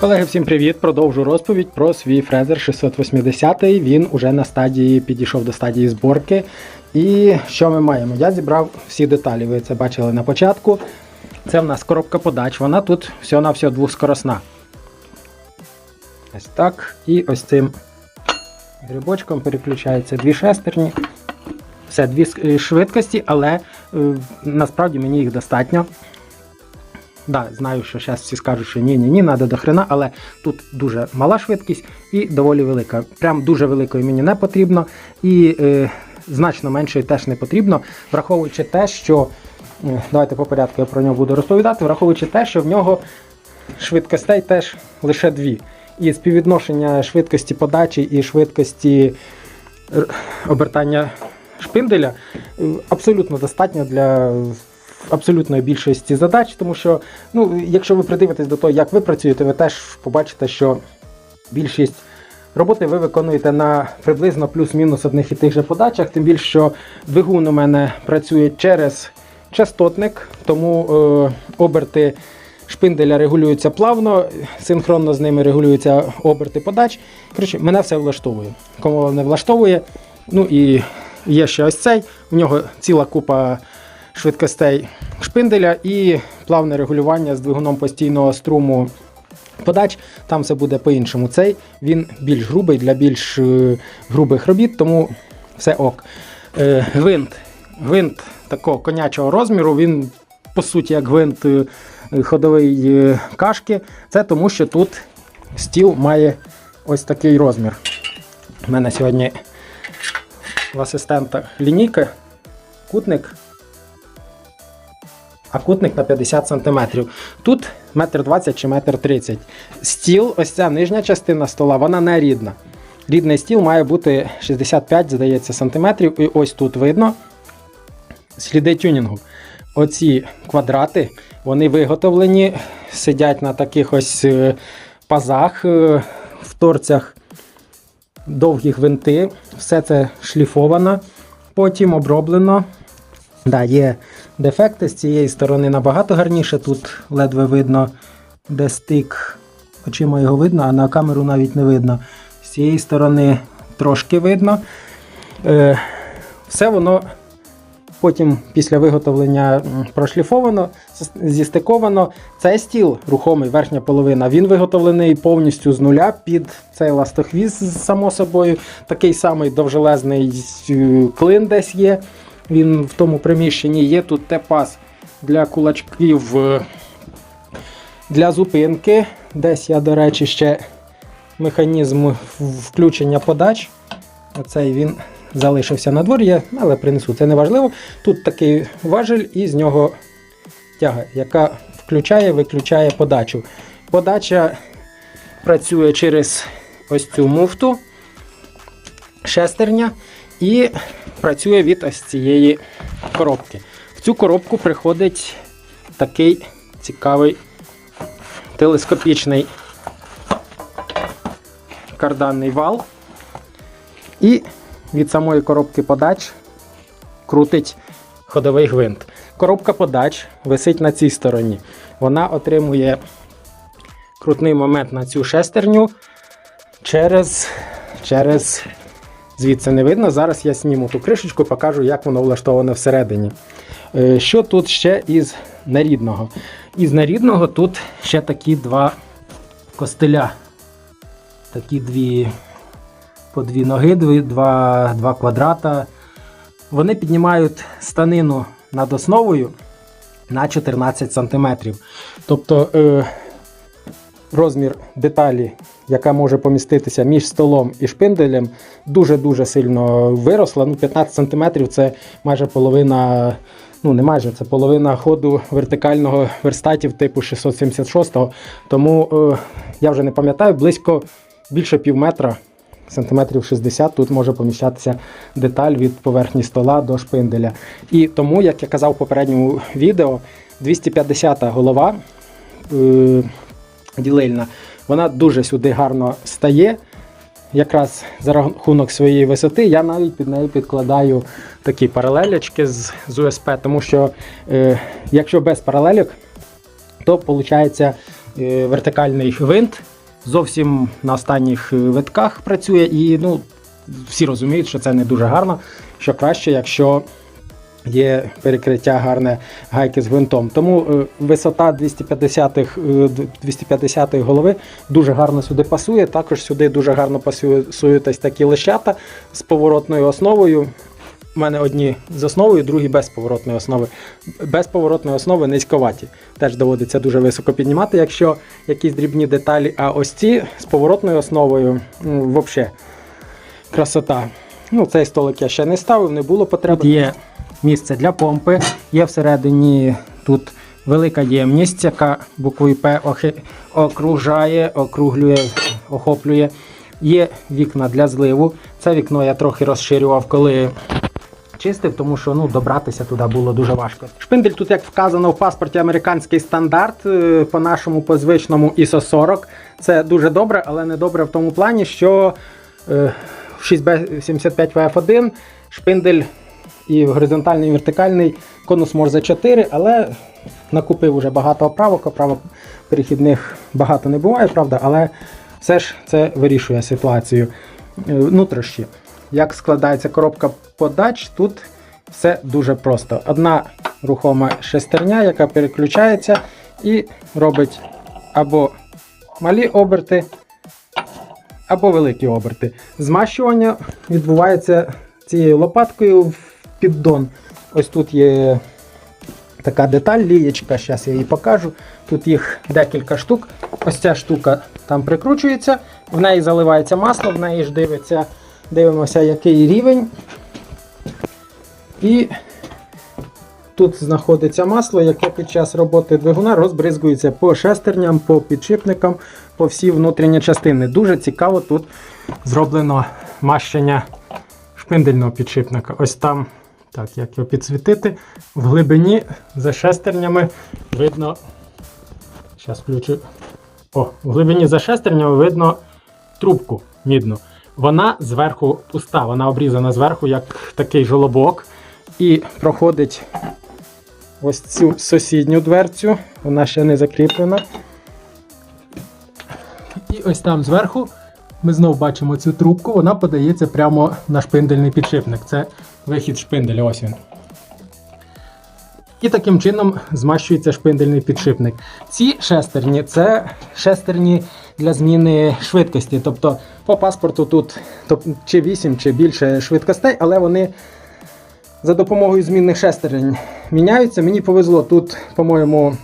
Колеги, всім привіт! Продовжу розповідь про свій фрезер 680. Він уже на стадії підійшов до стадії зборки. І що ми маємо? Я зібрав всі деталі. Ви це бачили на початку. Це в нас коробка подач. Вона тут всього-навсього двохскоросна. Ось так. І ось цим грибочком переключаються дві шестерні. Все, дві швидкості, але е, насправді мені їх достатньо. Да, знаю, що зараз всі скажуть, що ні, ні, ні, треба до хрена, але тут дуже мала швидкість і доволі велика. Прям дуже великої мені не потрібно, і е, значно меншої теж не потрібно, враховуючи те, що е, давайте по порядку я про нього буду розповідати, враховуючи те, що в нього швидкостей теж лише дві. І співвідношення швидкості подачі і швидкості обертання шпинделя е, абсолютно достатньо для абсолютної більшості задач, тому що, ну, якщо ви придивитесь до того, як ви працюєте, ви теж побачите, що більшість роботи ви виконуєте на приблизно плюс-мінус одних і тих же подачах, тим більше, що двигун у мене працює через частотник, тому е, оберти шпинделя регулюються плавно, синхронно з ними регулюються оберти подач. Коротше, мене все влаштовує. Кому не влаштовує, ну і є ще ось цей, у нього ціла купа швидкостей шпинделя і плавне регулювання з двигуном постійного струму подач. Там все буде по-іншому. Цей він більш грубий для більш е, грубих робіт, тому все ок. Е, гвинт. Гвинт такого конячого розміру, він по суті як гвинт е, ходовий кашки. Це тому, що тут стіл має ось такий розмір. У мене сьогодні в асистента лінійка, кутник а кутник на 50 см. Тут 1,20 м чи 1,30 м. Стіл, ось ця нижня частина стола, вона не рідна. Рідний стіл має бути 65, здається, сантиметрів. І ось тут видно сліди тюнінгу. Оці квадрати, вони виготовлені, сидять на таких ось е, пазах е, в торцях довгі гвинти. Все це шліфовано, потім оброблено. Да, є дефекти з цієї сторони набагато гарніше. Тут ледве видно, де стик. Очима його видно, а на камеру навіть не видно. З цієї сторони трошки видно. Е, все воно потім після виготовлення прошліфовано, зістиковано. Цей стіл, рухомий, верхня половина, він виготовлений повністю з нуля під цей ластохвіз, само собою. Такий самий довжелезний е, клин десь є. Він в тому приміщенні є. Тут тепас для кулачків е, для зупинки. Десь я, до речі, ще механізм включення подач. Оцей він залишився на дворі, але принесу, це не важливо. Тут такий важель і з нього тяга, яка включає, виключає подачу. Подача працює через ось цю муфту, шестерня і працює від ось цієї коробки. В цю коробку приходить такий цікавий телескопічний карданний вал. І від самої коробки подач крутить ходовий гвинт. Коробка подач висить на цій стороні. Вона отримує крутний момент на цю шестерню через, через звідси не видно. Зараз я зніму ту кришечку, покажу, як воно влаштоване всередині. Е, Що тут ще із нарідного? Із нарідного тут ще такі два костиля. Такі дві по дві ноги, два, два квадрата. Вони піднімають станину над основою на 14 см. Тобто е, розмір деталі, яка може поміститися між столом і шпинделем, дуже-дуже сильно виросла. Ну, 15 см це майже половина. Ну, не майже, це половина ходу вертикального верстатів типу 676. Тому е, я вже не пам'ятаю, близько більше пів метра, сантиметрів 60, тут може поміщатися деталь від поверхні стола до шпинделя. І тому, як я казав в попередньому відео, 250 голова е, ділильна, вона дуже сюди гарно стає. Якраз за рахунок своєї висоти я навіть під нею підкладаю такі паралелечки з, з УСП, тому що е, якщо без паралельок, то виходить е, вертикальний гвинт. Зовсім на останніх е, витках працює, і ну, всі розуміють, що це не дуже гарно, що краще, якщо є перекриття гарне гайки з гвинтом. Тому е, висота 250-х, е, 250-ї голови дуже гарно сюди пасує. Також сюди дуже гарно пасують такі лещата з поворотною основою. У мене одні з основою, другі без поворотної основи. Без поворотної основи низьковаті. Теж доводиться дуже високо піднімати, якщо якісь дрібні деталі. А ось ці з поворотною основою взагалі красота. Ну, цей столик я ще не ставив, не було потреби. Є місце для помпи, є всередині тут велика ємність, яка буквою П окружає, округлює, охоплює. Є вікна для зливу. Це вікно я трохи розширював, коли чистив, тому що ну, добратися туди було дуже важко. Шпиндель тут, як вказано в паспорті, американський стандарт, е, по нашому по звичному ISO 40. Це дуже добре, але не добре в тому плані, що е, в 6B75VF1 шпиндель і горизонтальний, і вертикальний конус Морзе 4, але накупив уже багато оправок, оправок перехідних багато не буває, правда, але все ж це вирішує ситуацію. Е, Нутрощі. Як складається коробка подач, тут все дуже просто. Одна рухома шестерня, яка переключається і робить або малі оберти, або великі оберти. Змащування відбувається цією лопаткою в піддон. Ось тут є така деталь, лієчка, зараз я її покажу. Тут їх декілька штук. Ось ця штука там прикручується, в неї заливається масло, в неї ж дивиться, дивимося, який рівень. І тут знаходиться масло, яке під час роботи двигуна розбризгується по шестерням, по підшипникам, по всій внутрішні частини. Дуже цікаво тут зроблено мащення шпиндельного підшипника. Ось там, так, як його підсвітити, в глибині за шестернями видно. Зараз включу. О, в глибині за шестернями видно трубку мідну. Вона зверху пуста, вона обрізана зверху, як такий жолобок. І проходить ось цю сусідню дверцю. Вона ще не закріплена. І ось там зверху ми знову бачимо цю трубку, вона подається прямо на шпиндельний підшипник. Це вихід шпинделя, ось він. І таким чином змащується шпиндельний підшипник. Ці шестерні це шестерні для зміни швидкості. Тобто по паспорту тут чи 8, чи більше швидкостей, але вони за допомогою змінних шестерень міняються. Мені повезло тут, по-моєму,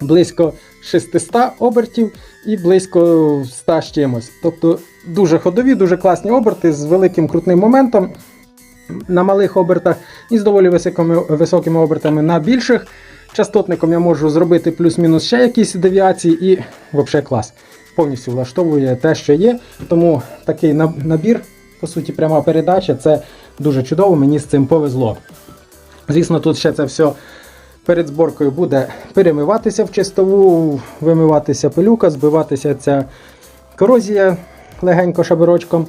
близько 600 обертів і близько 100 з чимось. Тобто дуже ходові, дуже класні оберти з великим крутним моментом на малих обертах і з доволі високими, високими обертами на більших. Частотником я можу зробити плюс-мінус ще якісь девіації, і взагалі клас. Повністю влаштовує те, що є. Тому такий набір, по суті, пряма передача це дуже чудово, мені з цим повезло. Звісно, тут ще це все перед зборкою буде перемиватися в чистову, вимиватися пилюка, збиватися ця корозія легенько шаберочком.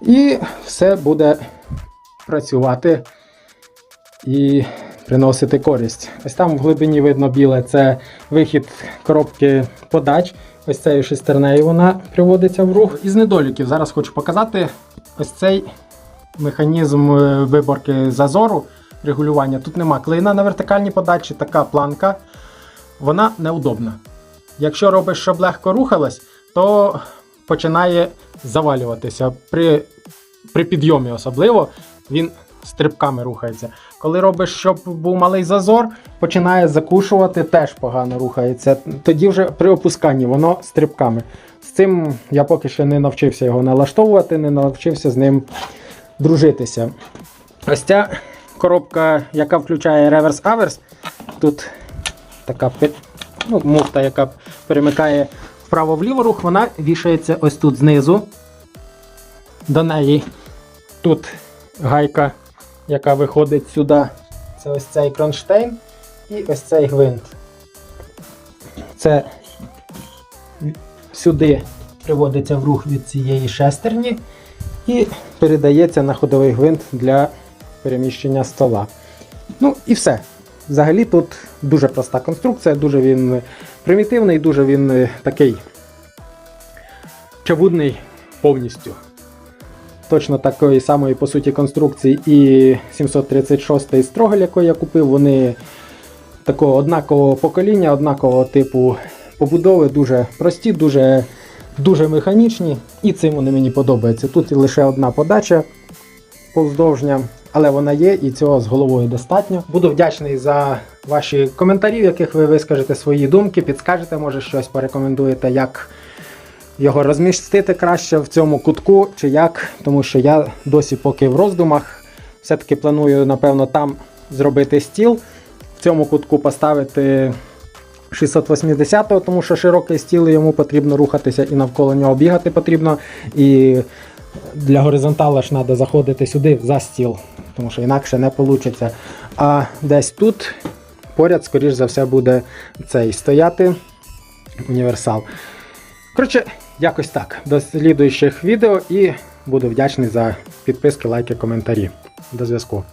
І все буде працювати і приносити користь. Ось там в глибині видно біле це вихід коробки подач. Ось цією шестернею вона приводиться в рух. Із недоліків зараз хочу показати ось цей механізм е, виборки зазору регулювання. Тут нема клина на вертикальній подачі, така планка. Вона неудобна. Якщо робиш, щоб легко рухалась, то починає завалюватися. При, при підйомі особливо він стрибками рухається. Коли робиш, щоб був малий зазор, починає закушувати, теж погано рухається. Тоді вже при опусканні воно стрибками. З цим я поки що не навчився його налаштовувати, не навчився з ним дружитися. Ось ця коробка, яка включає реверс-аверс, тут така ну, муфта, яка перемикає вправо-вліво рух, вона вішається ось тут знизу. До неї тут гайка, яка виходить сюди. Це ось цей кронштейн і ось цей гвинт. Це сюди приводиться в рух від цієї шестерні і передається на ходовий гвинт для переміщення стола. Ну і все. Взагалі тут дуже проста конструкція, дуже він Примітивний, дуже він е, такий чавудний повністю. Точно такої самої по суті конструкції і 736 й строгель, який я купив, вони такого однакового покоління, однакового типу побудови, дуже прості, дуже, дуже механічні, і цим вони мені подобаються. Тут лише одна подача повздовжня, але вона є, і цього з головою достатньо. Буду вдячний за ваші коментарі, в яких ви вискажете свої думки, підскажете, може щось порекомендуєте, як його розмістити краще в цьому кутку, чи як, тому що я досі поки в роздумах. Все-таки планую, напевно, там зробити стіл, в цьому кутку поставити 680-го, тому що широкий стіл йому потрібно рухатися і навколо нього бігати потрібно. І для горизонтала ж треба заходити сюди за стіл, тому що інакше не вийде. А десь тут поряд, скоріш за все, буде цей стояти універсал. Коротше, якось так. До слідуючих відео і буду вдячний за підписки, лайки, коментарі. До зв'язку.